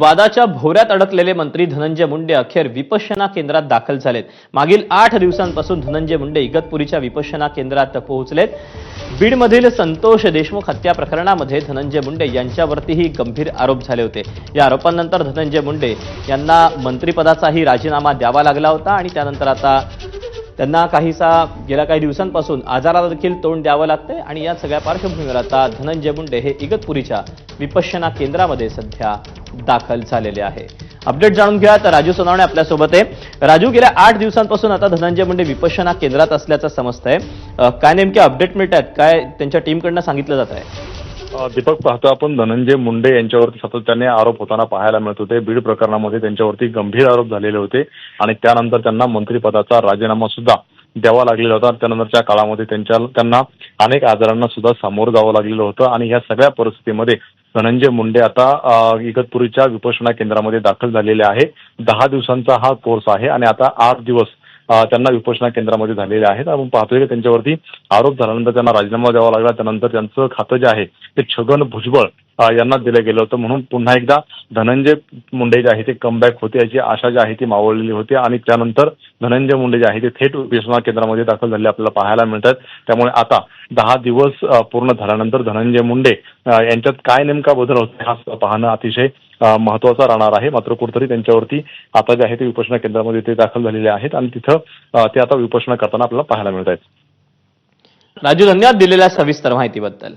वादाच्या भोवऱ्यात अडकलेले मंत्री धनंजय मुंडे अखेर विपश्यना केंद्रात दाखल झालेत. मागील आठ दिवसांपासून धनंजय मुंडे इगतपुरीच्या विपश्यना केंद्रात पोहोचलेत. बीडमधील संतोष देशमुख हत्या प्रकरणामध्ये धनंजय मुंडे यांच्यावरतीही गंभीर आरोप झाले होते. या आरोपांनंतर धनंजय मुंडे यांना मंत्रिपदाचाही राजीनामा द्यावा लागला होता आणि त्यानंतर आता त्यांना काहीसा गेल्या काही दिवसांपासून आजाराला देखील तोंड द्यावं लागतंय आणि या सगळ्या पार्श्वभूमीवर आता धनंजय मुंडे हे इगतपुरीच्या विपश्यना केंद्रामध्ये सध्या दाखल झालेले आहे. अपडेट जाणून घ्या तर राजू सोनावणे आपल्यासोबत आहे. राजू गेल्या आठ दिवसांपासून आता धनंजय मुंडे विपश्यना केंद्रात असल्याचं समजतंय. काय नेमके अपडेट मिळत आहेत काय त्यांच्या टीमकडनं सांगितलं जात आहे दीपक पाहतो आपण. धनंजय मुंडे यांच्यावरती सातत्याने आरोप होताना पाहायला मिळत होते. बीड प्रकरणामध्ये त्यांच्यावरती गंभीर आरोप झालेले होते आणि त्यानंतर त्यांना मंत्रिपदाचा राजीनामा सुद्धा द्यावा लागलेला होता. त्यानंतरच्या काळामध्ये त्यांच्या त्यांना अनेक आजारांना सुद्धा सामोरं जावं लागलेलं होतं आणि या सगळ्या परिस्थितीमध्ये धनंजय मुंडे आता इगतपुरीच्या विपशना केंद्रामध्ये दाखल झालेले आहे. दहा दिवसांचा हा कोर्स आहे आणि आता आठ दिवस त्यांना विपोषणा केंद्रामध्ये झालेले आहेत. आपण पाहतोय की त्यांच्यावरती आरोप झाल्यानंतर त्यांना राजीनामा द्यावा लागला. त्यानंतर त्यांचं खातं जे आहे ते छगन भुजबळ यांना दिलं गेलं होतं. म्हणून पुन्हा एकदा धनंजय मुंडे जे आहे ते कमबॅक होते याची आशा जी आहे ती मावळलेली होती. आणि त्यानंतर धनंजय मुंडे जे आहे ते थेट विपश्यना केंद्रामध्ये दाखल झाले आपल्याला पाहायला मिळतात. त्यामुळे आता दहा दिवस पूर्ण झाल्यानंतर धनंजय मुंडे यांच्यात काय नेमका बदल होतो हा पाहणं अतिशय महत्त्वाचा राहणार आहे. मात्र कुठतरी त्यांच्यावरती आता जे आहे ते विपश्यना केंद्रामध्ये ते दाखल झालेले आहेत. आणि तिथं ते आता विपश्यना करताना आपल्याला पाहायला मिळत आहेत राजू धन्यवाद दिलेल्या सविस्तर माहितीबद्दल.